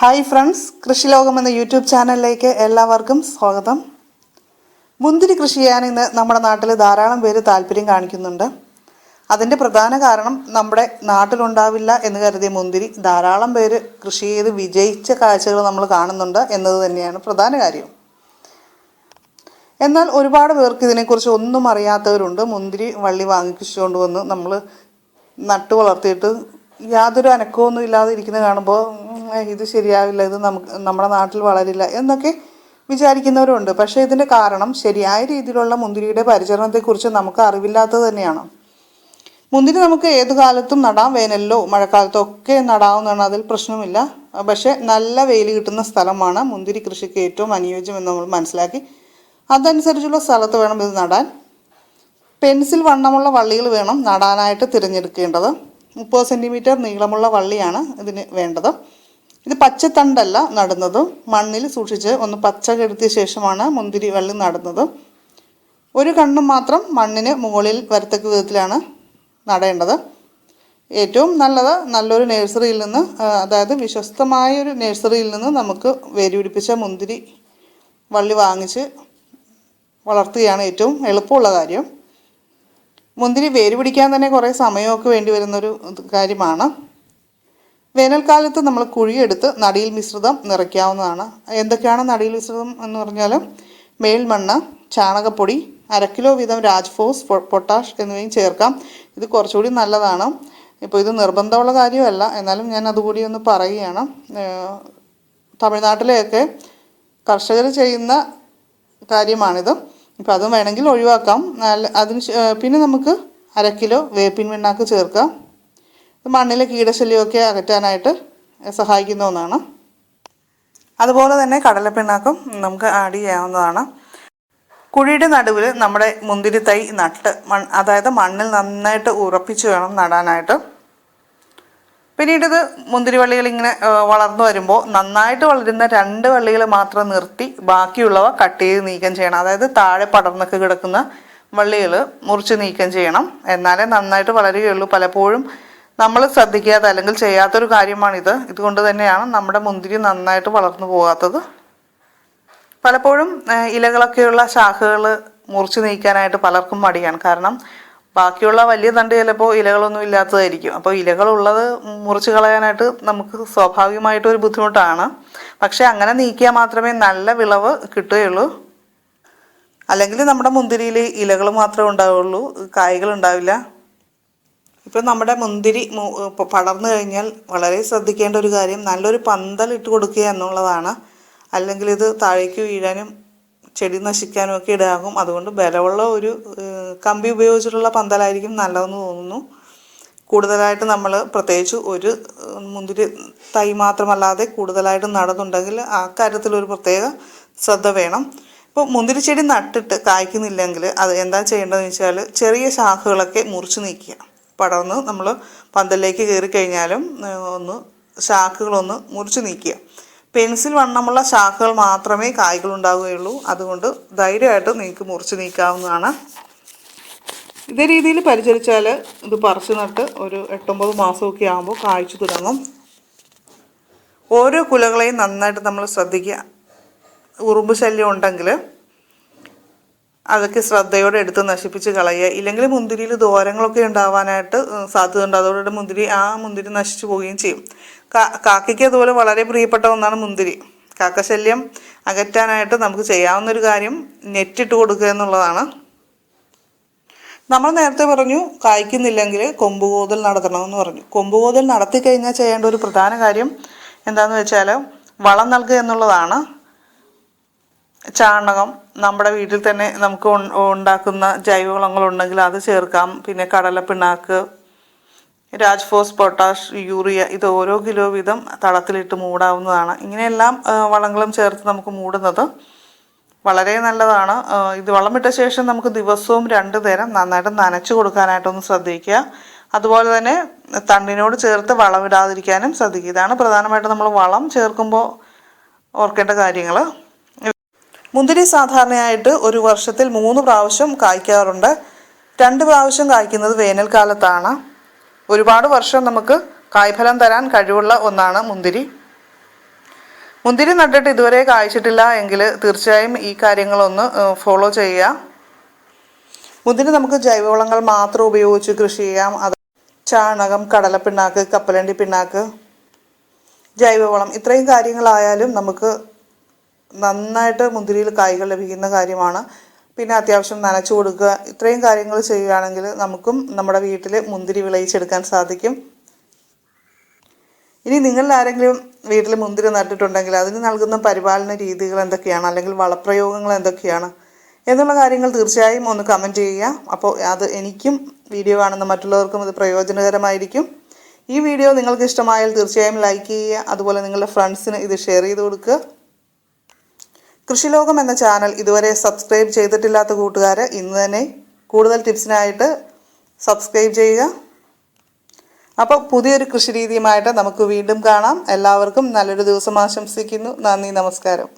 Hi friends കൃഷി ലോകം എന്ന യൂട്യൂബ് ചാനലിലേക്ക് എല്ലാവർക്കും സ്വാഗതം. മുന്തിരി കൃഷി ചെയ്യാൻ ഇന്ന് നമ്മുടെ നാട്ടിൽ ധാരാളം പേര് താല്പര്യം കാണിക്കുന്നുണ്ട്. അതിന്റെ പ്രധാന കാരണം നമ്മുടെ നാട്ടിലുണ്ടാവില്ല എന്ന് കരുതിയ മുന്തിരി ധാരാളം പേര് കൃഷി ചെയ്ത് വിജയിച്ച കാഴ്ചകൾ നമ്മൾ കാണുന്നുണ്ട് എന്നത് തന്നെയാണ് പ്രധാന കാര്യം. എന്നാൽ ഒരുപാട് പേർക്ക് ഇതിനെക്കുറിച്ച് ഒന്നും അറിയാത്തവരുണ്ട്. മുന്തിരി വള്ളി വാങ്ങിച്ചുകൊണ്ട് വന്ന് നമ്മൾ നട്ടു വളർത്തിയിട്ട് യാതൊരു അനക്കമൊന്നും ഇല്ലാതെ ഇരിക്കുന്നത് കാണുമ്പോൾ ഇത് ശരിയാവില്ല ഇത് നമുക്ക് നമ്മുടെ നാട്ടിൽ വളരില്ല എന്നൊക്കെ വിചാരിക്കുന്നവരുണ്ട്. പക്ഷേ ഇതിന്റെ കാരണം ശരിയായ രീതിയിലുള്ള മുന്തിരിയുടെ പരിചരണത്തെക്കുറിച്ച് നമുക്ക് അറിവില്ലാത്തത് തന്നെയാണ്. മുന്തിരി നമുക്ക് ഏത് കാലത്തും നടാം വേനലിലോ മഴക്കാലത്തോ ഒക്കെ നടാവുന്നതാണ് അതിൽ പ്രശ്നമില്ല. പക്ഷേ നല്ല വെയിൽ കിട്ടുന്ന സ്ഥലമാണ് മുന്തിരി കൃഷിക്ക് ഏറ്റവും അനുയോജ്യം എന്ന് നമ്മൾ മനസ്സിലാക്കി. അതനുസരിച്ചുള്ള സ്ഥലത്ത് വേണം ഇത് നടാൻ. പെൻസിൽ വണ്ണമുള്ള വള്ളികൾ വേണം നടാനായിട്ട് തിരഞ്ഞെടുക്കേണ്ടത്. മുപ്പത് സെന്റിമീറ്റർ നീളമുള്ള വള്ളിയാണ് ഇതിന് വേണ്ടത്. ഇത് പച്ചത്തണ്ടല്ല നടുന്നത് മണ്ണിൽ സൂക്ഷിച്ച് ഒന്ന് പച്ച കെടുത്തിയ ശേഷമാണ് മുന്തിരി വള്ളി നടുന്നത്. ഒരു കണ്ണും മാത്രം മണ്ണിന് മുകളിൽ വരത്തക്ക വിധത്തിലാണ് നടേണ്ടത്. ഏറ്റവും നല്ലത് നല്ലൊരു നഴ്സറിയിൽ നിന്ന് അതായത് വിശ്വസ്തമായ ഒരു നഴ്സറിയിൽ നിന്ന് നമുക്ക് വേരുപിടിപ്പിച്ച മുന്തിരി വള്ളി വാങ്ങിച്ച് വളർത്തുകയാണ് ഏറ്റവും എളുപ്പമുള്ള കാര്യം. മുന്തിരി വേര് പിടിക്കാൻ തന്നെ കുറേ സമയമൊക്കെ വേണ്ടി വരുന്നൊരു കാര്യമാണ്. വേനൽക്കാലത്ത് നമ്മൾ കുഴിയെടുത്ത് നടിയിൽ മിശ്രിതം നിറയ്ക്കാവുന്നതാണ്. എന്തൊക്കെയാണ് നടിയിൽ മിശ്രിതം എന്ന് പറഞ്ഞാൽ? മേൽമണ്ണ് ചാണകപ്പൊടി അരക്കിലോ കിലോ വീതം രാജ്ഫോസ് പൊട്ടാഷ് എന്നിവയും ചേർക്കാം. ഇത് കുറച്ചുകൂടി നല്ലതാണ്. ഇപ്പോൾ ഇത് നിർബന്ധമുള്ള കാര്യമല്ല. എന്നാലും ഞാൻ അതുകൂടി ഒന്ന് പറയുകയാണ്. തമിഴ്നാട്ടിലെയൊക്കെ കർഷകർ ചെയ്യുന്ന കാര്യമാണിത്. ഇപ്പം അതും വേണമെങ്കിൽ ഒഴിവാക്കാം. അതിന് പിന്നെ നമുക്ക് അര കിലോ വേപ്പിൻ പിണ്ണാക്ക് ചേർക്കാം. മണ്ണിലെ കീടശല്യമൊക്കെ അകറ്റാനായിട്ട് സഹായിക്കുന്ന ഒന്നാണ്. അതുപോലെ തന്നെ കടലപ്പിണ്ണാക്കും നമുക്ക് ആഡ് ചെയ്യാവുന്നതാണ്. കുഴിയുടെ നടുവിൽ നമ്മുടെ മുന്തിരി തൈ നട്ട് മൺ അതായത് മണ്ണിൽ നന്നായിട്ട് ഉറപ്പിച്ച് വേണം നടാനായിട്ട്. പിന്നീട് ഇത് മുന്തിരി വള്ളികൾ ഇങ്ങനെ വളർന്നു വരുമ്പോൾ നന്നായിട്ട് വളരുന്ന രണ്ട് വള്ളികൾ മാത്രം നിർത്തി ബാക്കിയുള്ളവ കട്ട് ചെയ്ത് നീക്കം ചെയ്യണം. അതായത് താഴെ പടർന്നൊക്കെ കിടക്കുന്ന വള്ളികൾ മുറിച്ച് നീക്കം ചെയ്യണം. എന്നാലേ നന്നായിട്ട് വളരുകയുള്ളൂ. പലപ്പോഴും നമ്മൾ ശ്രദ്ധിക്കാതെ അല്ലെങ്കിൽ ചെയ്യാത്തൊരു കാര്യമാണിത്. ഇതുകൊണ്ട് തന്നെയാണ് നമ്മുടെ മുന്തിരി നന്നായിട്ട് വളർന്നു പോകാത്തത്. പലപ്പോഴും ഇലകളൊക്കെയുള്ള ശാഖകൾ മുറിച്ച് നീക്കാനായിട്ട് പലർക്കും മടിയാണ്. കാരണം ബാക്കിയുള്ള വലിയ തണ്ട് ചിലപ്പോൾ ഇലകളൊന്നും ഇല്ലാത്തതായിരിക്കും. അപ്പോൾ ഇലകളുള്ളത് മുറിച്ച് കളയാനായിട്ട് നമുക്ക് സ്വാഭാവികമായിട്ട് ഒരു ബുദ്ധിമുട്ടാണ്. പക്ഷേ അങ്ങനെ നീക്കിയാൽ മാത്രമേ നല്ല വിളവ് കിട്ടുകയുള്ളൂ. അല്ലെങ്കിൽ നമ്മുടെ മുന്തിരിയിൽ ഇലകൾ മാത്രമേ ഉണ്ടാവുള്ളൂ കായ്കൾ ഉണ്ടാവില്ല. ഇപ്പം നമ്മുടെ മുന്തിരി പടർന്നു കഴിഞ്ഞാൽ വളരെ ശ്രദ്ധിക്കേണ്ട ഒരു കാര്യം നല്ലൊരു പന്തൽ ഇട്ട് കൊടുക്കുക എന്നുള്ളതാണ്. അല്ലെങ്കിൽ ഇത് താഴേക്ക് വീഴാനും ചെടി നശിക്കാനും ഒക്കെ ഇടയാകും. അതുകൊണ്ട് ബലമുള്ള ഒരു കമ്പി ഉപയോഗിച്ചിട്ടുള്ള പന്തലായിരിക്കും നല്ലതെന്ന് തോന്നുന്നു. കൂടുതലായിട്ട് നമ്മൾ പ്രത്യേകിച്ച് ഒരു മുന്തിരി തൈ മാത്രമല്ലാതെ കൂടുതലായിട്ട് നടന്നുണ്ടെങ്കിൽ ആ കാര്യത്തിൽ ഒരു പ്രത്യേക ശ്രദ്ധ വേണം. ഇപ്പോൾ മുന്തിരി ചെടി നട്ടിട്ട് കായ്ക്കുന്നില്ലെങ്കിൽ അത് എന്താ ചെയ്യേണ്ടതെന്ന് വെച്ചാൽ ചെറിയ ശാഖകളൊക്കെ മുറിച്ച് നീക്കുക. പടർന്ന് നമ്മൾ പന്തലിലേക്ക് കയറി കഴിഞ്ഞാലും ഒന്ന് ശാഖകളൊന്ന് മുറിച്ച് നീക്കുക. പെൻസിൽ വണ്ണമുള്ള ശാഖകൾ മാത്രമേ കായ്കൾ ഉണ്ടാവുകയുള്ളൂ. അതുകൊണ്ട് ധൈര്യമായിട്ട് നിങ്ങൾക്ക് മുറിച്ച് നീക്കാവുന്നതാണ്. ഇതേ രീതിയിൽ പരിചരിച്ചാൽ ഇത് പറിച്ചു നട്ട് ഒരു എട്ടൊമ്പത് മാസമൊക്കെ ആകുമ്പോൾ കായ്ച്ചു തുടങ്ങും. ഓരോ കുലകളെയും നന്നായിട്ട് നമ്മൾ ശ്രദ്ധിക്കുക. ഉറുമ്പ് ശല്യം ഉണ്ടെങ്കിൽ അതൊക്കെ ശ്രദ്ധയോടെ എടുത്ത് നശിപ്പിച്ച് കളയുക. ഇല്ലെങ്കിൽ മുന്തിരിയിൽ ദോരങ്ങളൊക്കെ ഉണ്ടാവാനായിട്ട് സാധ്യത സാധ്യതയുണ്ട്. അതോടെ മുന്തിരി ആ മുന്തിരി നശിച്ചു പോവുകയും ചെയ്യും. കാക്കയ്ക്ക് അതുപോലെ വളരെ പ്രിയപ്പെട്ട ഒന്നാണ് മുന്തിരി. കാക്കശല്യം അകറ്റാനായിട്ട് നമുക്ക് ചെയ്യാവുന്ന ഒരു കാര്യം നെറ്റിട്ട് കൊടുക്കുക എന്നുള്ളതാണ്. നമ്മൾ നേരത്തെ പറഞ്ഞു കായ്ക്കുന്നില്ലെങ്കിൽ കൊമ്പുകോതൽ നടത്തണമെന്ന് പറഞ്ഞു. കൊമ്പുകോതൽ നടത്തി കഴിഞ്ഞാൽ ചെയ്യേണ്ട ഒരു പ്രധാന കാര്യം എന്താണെന്ന് വെച്ചാൽ വളം നൽകുക എന്നുള്ളതാണ്. ചാണകം നമ്മുടെ വീട്ടിൽ തന്നെ നമുക്ക് ഉണ്ടാക്കുന്ന ജൈവവളങ്ങളുണ്ടെങ്കിൽ അത് ചേർക്കാം. പിന്നെ കടലപ്പിണ്ണാക്ക് രാജ്ഫോസ് പൊട്ടാഷ് യൂറിയ ഇത് ഓരോ കിലോ വീതം തളത്തിലിട്ട് മൂടാവുന്നതാണ്. ഇങ്ങനെയെല്ലാം വളങ്ങളും ചേർത്ത് നമുക്ക് മൂടുന്നത് വളരെ നല്ലതാണ്. ഇത് വളമിട്ട ശേഷം നമുക്ക് ദിവസവും രണ്ട് നേരം നന്നായിട്ട് നനച്ചു കൊടുക്കാനായിട്ടൊന്ന് ശ്രദ്ധിക്കുക. അതുപോലെ തന്നെ തണ്ടിനോട് ചേർത്ത് വളമിടാതിരിക്കാനും ശ്രദ്ധിക്കുക. ഇതാണ് പ്രധാനമായിട്ടും നമ്മൾ വളം ചേർക്കുമ്പോൾ ഓർക്കേണ്ട കാര്യങ്ങൾ മുന്തിരി സാധാരണയായിട്ട് ഒരു വർഷത്തിൽ മൂന്ന് പ്രാവശ്യം കായ്ക്കാറുണ്ട്. രണ്ട് പ്രാവശ്യം കായ്ക്കുന്നത് വേനൽക്കാലത്താണ്. ഒരുപാട് വർഷം നമുക്ക് കായ്ഫലം തരാൻ കഴിവുള്ള ഒന്നാണ് മുന്തിരി. മുന്തിരി നട്ടിട്ട് ഇതുവരെ കായ്ച്ചിട്ടില്ല എങ്കിൽ തീർച്ചയായും ഈ കാര്യങ്ങളൊന്ന് ഫോളോ ചെയ്യുക. മുന്തിരി നമുക്ക് ജൈവവളങ്ങൾ മാത്രം ഉപയോഗിച്ച് കൃഷി ചെയ്യാം. അത് ചാണകം കടലപ്പിണ്ണാക്ക് കപ്പലണ്ടി പിണ്ണാക്ക് ജൈവവളം ഇത്രയും കാര്യങ്ങളായാലും നമുക്ക് നന്നായിട്ട് മുന്തിരിയിൽ കായ്കൾ ലഭിക്കുന്ന കാര്യമാണ്. പിന്നെ അത്യാവശ്യം നനച്ചു കൊടുക്കുക. ഇത്രയും കാര്യങ്ങൾ ചെയ്യുകയാണെങ്കിൽ നമുക്കും നമ്മുടെ വീട്ടിൽ മുന്തിരി വിളയിച്ചെടുക്കാൻ സാധിക്കും. ഇനി നിങ്ങളിൽ ആരെങ്കിലും വീട്ടിൽ മുന്തിരി നട്ടിട്ടുണ്ടെങ്കിൽ അതിന് നൽകുന്ന പരിപാലന രീതികൾ എന്തൊക്കെയാണ്? അല്ലെങ്കിൽ വളപ്രയോഗങ്ങൾ എന്തൊക്കെയാണ്? എന്നുള്ള കാര്യങ്ങൾ തീർച്ചയായും ഒന്ന് കമന്റ് ചെയ്യുക. അപ്പോൾ അത് എനിക്കും വീഡിയോ കാണുന്ന മറ്റുള്ളവർക്കും ഇത് പ്രയോജനകരമായിരിക്കും. ഈ വീഡിയോ നിങ്ങൾക്ക് ഇഷ്ടമായാൽ തീർച്ചയായും ലൈക്ക് ചെയ്യുക. അതുപോലെ നിങ്ങളുടെ ഫ്രണ്ട്സിന് ഇത് ഷെയർ ചെയ്ത് കൊടുക്കുക. കൃഷിലോകം എന്ന ചാനൽ ഇതുവരെ സബ്സ്ക്രൈബ് ചെയ്തിട്ടില്ലാത്ത കൂട്ടുകാർ ഇന്ന് തന്നെ കൂടുതൽ ടിപ്സിനായിട്ട് സബ്സ്ക്രൈബ് ചെയ്യുക. അപ്പോൾ പുതിയൊരു കൃഷി രീതിയുമായിട്ട് നമുക്ക് വീണ്ടും കാണാം. എല്ലാവർക്കും നല്ലൊരു ദിവസം ആശംസിക്കുന്നു. നന്ദി നമസ്കാരം.